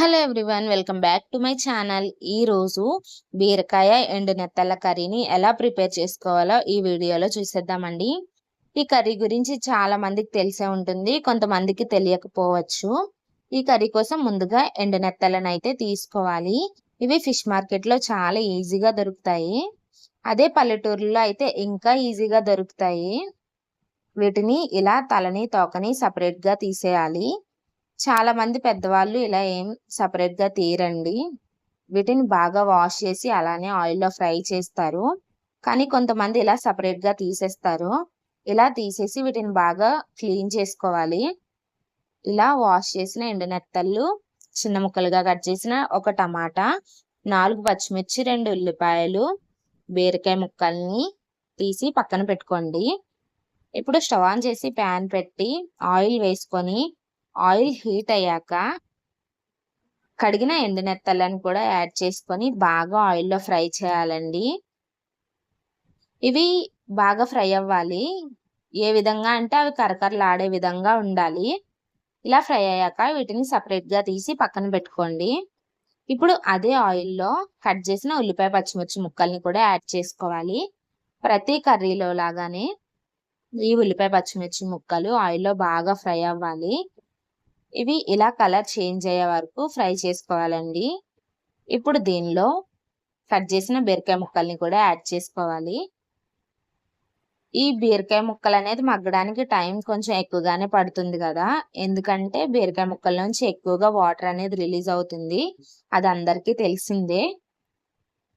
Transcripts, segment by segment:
Hello everyone welcome back to my channel. ఈరోజు బీరకాయ ఎండు నెత్తల కర్రీని ఎలా ప్రిపేర్ చేసుకోవాలో ఈ వీడియోలో చూసేద్దామండి. ఈ కర్రీ గురించి చాలా మందికి తెలిసే ఉంటుంది కొంతమందికి తెలియకపోవచ్చు. ఈ కర్రీ కోసం ముందుగా ఎండు నెత్తలను అయితే తీసుకోవాలి. ఇవి ఫిష్ మార్కెట్లో చాలా ఈజీగా దొరుకుతాయి. అదే పల్లెటూరులో అయితే ఇంకా ఈజీగా దొరుకుతాయి. వీటిని ఇలా తలని తోకని సపరేట్గా తీసేయాలి. చాలా మంది పెద్దవాళ్ళు ఇలా ఏం సపరేట్గా తీయరండి. వీటిని బాగా వాష్ చేసి అలానే ఆయిల్లో ఫ్రై చేస్తారు. కానీ కొంతమంది ఇలా సపరేట్గా తీసేస్తారు. ఇలా తీసేసి వీటిని బాగా క్లీన్ చేసుకోవాలి. ఇలా వాష్ చేసిన ఎండునెత్తళ్ళు చిన్న ముక్కలుగా కట్ చేసిన ఒక టమాటా నాలుగు పచ్చిమిర్చి రెండు ఉల్లిపాయలు బీరకాయ ముక్కల్ని తీసి పక్కన పెట్టుకోండి. ఇప్పుడు స్టవ్ ఆన్ చేసి ప్యాన్ పెట్టి ఆయిల్ వేసుకొని ఆయిల్ హీట్ అయ్యాక కడిగిన ఎండునెత్తలను కూడా యాడ్ చేసుకొని బాగా ఆయిల్లో ఫ్రై చేయాలండి. ఇవి బాగా ఫ్రై అవ్వాలి. ఏ విధంగా అంటే అవి కరకరలాడే విధంగా ఉండాలి. ఇలా ఫ్రై అయ్యాక వీటిని సపరేట్గా తీసి పక్కన పెట్టుకోండి. ఇప్పుడు అదే ఆయిల్లో కట్ చేసిన ఉల్లిపాయ పచ్చిమిర్చి ముక్కల్ని కూడా యాడ్ చేసుకోవాలి. ప్రతి కర్రీలో లాగానే ఈ ఉల్లిపాయ పచ్చిమిర్చి ముక్కలు ఆయిల్లో బాగా ఫ్రై అవ్వాలి. ఇవి ఇలా కలర్ చేంజ్ అయ్యే వరకు ఫ్రై చేసుకోవాలండి. ఇప్పుడు దీనిలో కట్ చేసిన బీరకాయ ముక్కల్ని కూడా యాడ్ చేసుకోవాలి. ఈ బీరకాయ ముక్కలు అనేది మగ్గడానికి టైం కొంచెం ఎక్కువగానే పడుతుంది కదా. ఎందుకంటే బీరకాయ ముక్కల నుంచి ఎక్కువగా వాటర్ అనేది రిలీజ్ అవుతుంది. అది అందరికీ తెలిసిందే.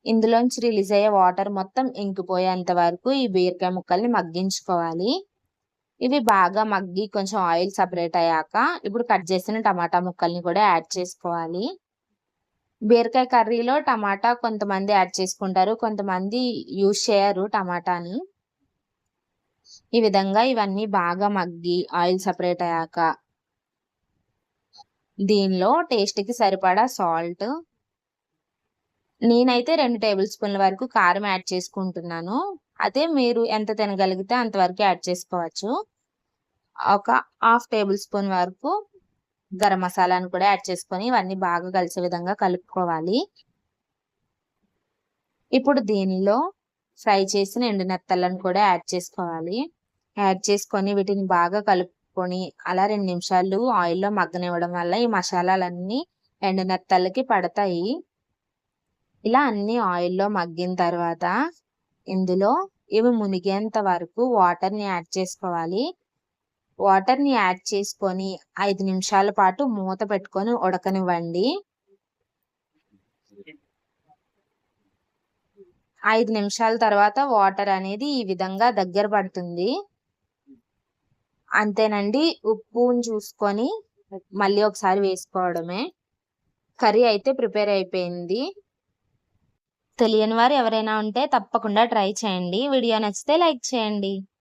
ఇందులోంచి రిలీజ్ అయ్యే వాటర్ మొత్తం ఇంకిపోయేంత వరకు ఈ బీరకాయ ముక్కల్ని మగ్గించుకోవాలి. ఇవి బాగా మగ్గి కొంచెం ఆయిల్ సపరేట్ అయ్యాక ఇప్పుడు కట్ చేసిన టమాటా ముక్కల్ని కూడా యాడ్ చేసుకోవాలి. బీరకాయ కర్రీలో టమాటా కొంతమంది యాడ్ చేసుకుంటారు కొంతమంది యూజ్ చేయరు టమాటాని. ఈ విధంగా ఇవన్నీ బాగా మగ్గి ఆయిల్ సపరేట్ అయ్యాక దీనిలో టేస్ట్కి సరిపడా సాల్ట్. నేనైతే రెండు టేబుల్ స్పూన్ల వరకు కారం యాడ్ చేసుకుంటున్నాను. అదే మీరు ఎంత తినగలిగితే అంతవరకు యాడ్ చేసుకోవచ్చు. ఒక హాఫ్ టేబుల్ స్పూన్ వరకు గరం మసాలాను కూడా యాడ్ చేసుకొని ఇవన్నీ బాగా కలిసే విధంగా కలుపుకోవాలి. ఇప్పుడు దీనిలో ఫ్రై చేసిన ఎండు నెత్తలను కూడా యాడ్ చేసుకోవాలి. యాడ్ చేసుకొని వీటిని బాగా కలుపుకొని అలా రెండు నిమిషాలు ఆయిల్లో మగ్గనివ్వడం వల్ల ఈ మసాలాలన్నీ ఎండు నెత్తలకి పడతాయి. ఇలా అన్ని ఆయిల్లో మగ్గిన తర్వాత ఇందులో ఇవి మునిగేంత వరకు వాటర్ని యాడ్ చేసుకోవాలి. వాటర్ని యాడ్ చేసుకొని ఐదు నిమిషాల పాటు మూత పెట్టుకొని ఉడకనివ్వండి. ఐదు నిమిషాల తర్వాత వాటర్ అనేది ఈ విధంగా దగ్గర పడుతుంది. అంతేనండి ఉప్పుని చూసుకొని మళ్ళీ ఒకసారి వేసుకోవడమే. కర్రీ అయితే ప్రిపేర్ అయిపోయింది. తెలియని వారు ఎవరైనా ఉంటే తప్పకుండా ట్రై చేయండి. వీడియో నచ్చితే లైక్ చేయండి.